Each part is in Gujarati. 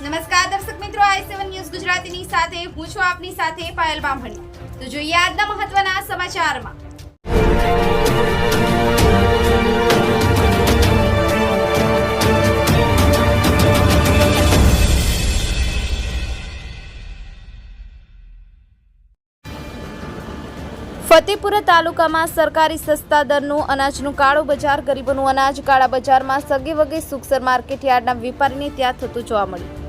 નમસ્કાર દર્શક મિત્રો, આઈ સેવન ન્યૂઝ ગુજરાતીની સાથે, હું છું આપની સાથે પાયલ બામણી. તો જોઈએ આજના મહત્વના સમાચારમાં. ફતેપુરા તાલુકામાં સરકારી સસ્તા દરનું અનાજનું કાળો બજાર, ગરીબોનું અનાજ કાળા બજારમાં સગે વગે સુખસર માર્કેટ યાર્ડના વેપારીને ત્યાં થતું જોવા મળ્યું.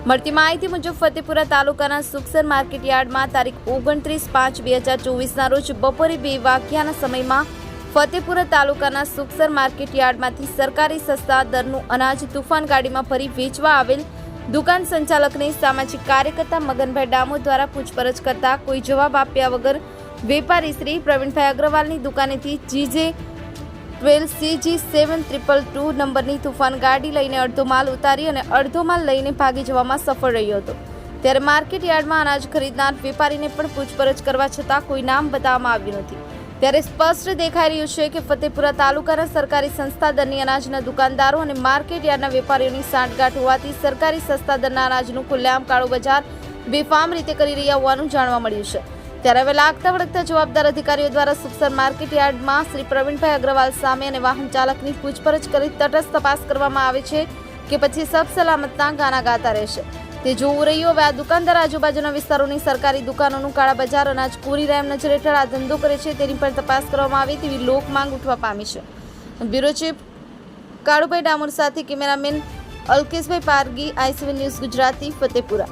મળતી માહિતી મુજબ ફતેપુરા તાલુકાના સુખસર માર્કેટ યાર્ડમાં તારીખ ઓગણત્રીસ પાંચ બે હજાર ચોવીસના રોજ બપોરે બે વાગ્યાના સમયમાં ફતેપુરા તાલુકાના સુખસર માર્કેટ યાર્ડમાંથી સરકારી સસ્તા દરનું અનાજ તુફાન ગાડીમાં ભરી વેચવા આવેલ દુકાન સંચાલકને સામાજિક કાર્યકર્તા મગનભાઈ ડામો દ્વારા પૂછપરછ કરતા કોઈ જવાબ આપ્યા વગર વેપારી શ્રી પ્રવીણભાઈ અગ્રવાલની દુકાનેથી GJ twelve CG seven triple two નંબરની તુફાન ગાડી લઈને અડધો માલ ઉતારી અને અડધો માલ લઈને ભાગી જવામાં સફળ રહ્યો હતો. ત્યારે માર્કેટ યાર્ડમાં અનાજ ખરીદનાર વેપારીને પણ પૂછપરછ કરવા છતાં કોઈ નામ બતાવવામાં આવ્યું નથી. ત્યારે સ્પષ્ટ દેખાઈ રહ્યું છે કે ફતેપુરા તાલુકાના સરકારી સંસ્થા દરની અનાજના દુકાનદારો અને માર્કેટ યાર્ડના વેપારીઓની સાંઠગાંઠ હોવાથી સરકારી સસ્તા દરના અનાજનું ખુલ્લેઆમ કાળું બજાર બેફામ રીતે કરી રહ્યા હોવાનું જાણવા મળ્યું છે. ત્યારે હવે લાગતા વળગતા જવાબદાર અધિકારીઓ દ્વારા સુખસર માર્કેટ યાર્ડમાં શ્રી પ્રવીણભાઈ અગ્રવાલ સામે અને વાહન ચાલકની પૂછપરછ કરી તટસ્થ તપાસ કરવામાં આવે છે કે પછી સબ સલામતના ગાના ગાતા રહેશે. તે જોવું રહ્યું, હવે આ દુકાનદાર આજુબાજુના વિસ્તારોની સરકારી દુકાનોનું કાળા બજાર અનાજ કોરી રેમ નજર હેઠળ આ ધંધો કરે છે, તેની પર તપાસ કરવામાં આવે તેવી લોક માંગ ઉઠવા પામી છે. બ્યુરો ચીફ કાળુભાઈ ડામોર સાથે cameraman Alkeshbhai Pargi ICV news Gujarati, Fatepura.